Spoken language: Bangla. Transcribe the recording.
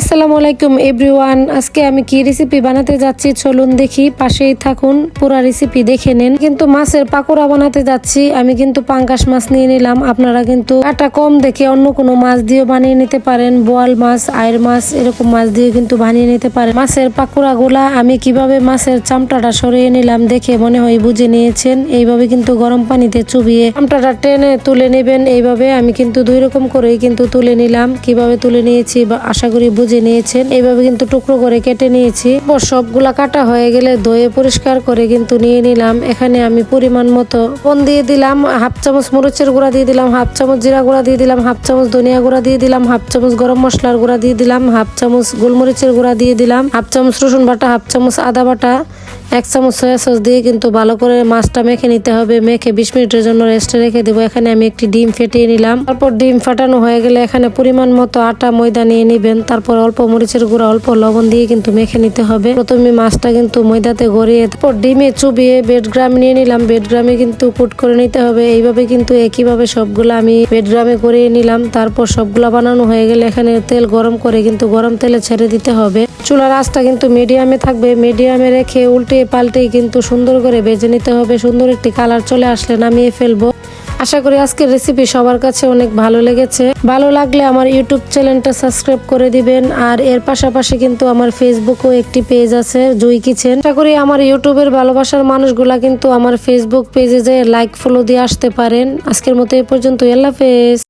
আসসালামু আলাইকুম, এভরিওয়ান। আজকে আমি কি রেসিপি বানাতে যাচ্ছি? চলুন দেখি, পাশেই থাকুন, পুরো রেসিপি দেখে নেন। কিন্তু মাছের পাকোড়া বানাতে যাচ্ছি, আমি কিন্তু পাঙ্গাস মাছ নিয়ে নিলাম। আপনারা কিন্তু কাটা কম দেখে অন্য কোনো মাছ দিয়ে বানিয়ে নিতে পারেন। বোয়াল মাছ, আয়ের মাছ, এরকম মাছ দিয়ে কিন্তু বানিয়ে নিতে পারেন। মাছের পাকোড়া গুলা আমি কীভাবে মাছের চামটাটা সরিয়ে নিলাম দেখে মনে হয় বুঝে নিয়েছেন। এইভাবে কিন্তু গরম পানিতে চুবিয়ে চামটাটা টেনে তুলে নেবেন। এইভাবে আমি কিন্তু দুই রকম করেই কিন্তু তুলে নিলাম। কীভাবে তুলে নিয়েছি বা আশা করি বুঝে নিয়েছেন। এইভাবে কিন্তু টুকরো করে কেটে নিয়েছি। সবগুলা কাটা হয়ে গেলে ধুয়ে পরিষ্কার করে কিন্তু নিয়ে নিলাম। এখানে আমি পরিমাণ মতো পন দিয়ে দিলাম, হাফ চামচ মরিচের গুঁড়া দিয়ে দিলাম, হাফ চামচ জিরা গুঁড়া দিয়ে দিলাম, হাফ চামচ ধনিয়া গুঁড়া দিয়ে দিলাম, হাফ চামচ গরম মশলার গুঁড়া দিয়ে দিলাম, হাফ চামচ গোলমরিচের গুঁড়া দিয়ে দিলাম, হাফ চামচ রসুন বাটা, হাফ চামচ আদা বাটা, এক চামচ সয়া সস দিয়ে কিন্তু ভালো করে মাছটা মেখে নিতে হবে। মেখে বিশ মিনিটের জন্য রেস্টে রেখে দেবো। এখানে আমি একটি ডিম ফেটিয়ে নিলাম। তারপর ডিম ফাটানো হয়ে গেলে এখানে পরিমাণ মতো আটা, ময়দা নিয়ে নিবেন। তারপর অল্প মরিচের গুঁড়া, অল্প লবণ দিয়ে কিন্তু মেখে নিতে হবে। প্রথমে মাছটা কিন্তু ময়দাতে গড়িয়ে, তারপর ডিমে চুবিয়ে বেড গ্রাম নিয়ে নিলাম। বেড গ্রামে কিন্তু কুট করে নিতে হবে। এইভাবে কিন্তু একইভাবে সবগুলো আমি বেড গ্রামে করিয়ে নিলাম। তারপর সবগুলা বানানো হয়ে গেলে এখানে তেল গরম করে কিন্তু গরম তেলে ছেড়ে দিতে হবে। চুলার আঁচটা কিন্তু মিডিয়ামে থাকবে। মিডিয়ামে রেখে উল্টে পাল্টে কিন্তু সুন্দর করে ভেজে নিতে হবে। সুন্দর একটি কালার চলে আসলে নামিয়ে ফেলব। আশা করি আজকের রেসিপি সবার কাছে অনেক ভালো লেগেছে। ভালো লাগলে আমার ইউটিউব চ্যানেলটা সাবস্ক্রাইব করে দিবেন, আর এর পাশাপাশি কিন্তু আমার ফেসবুকও একটি পেজ আছে জুই কিচেন আশা করি আমার ইউটিউবের ভালোবাসার মানুষগুলা কিন্তু আমার ফেসবুক পেজে যে লাইক ফলো দিয়ে আসতে পারেন। আজকের মতো এ পর্যন্ত, আল্লাহ হাফেজ।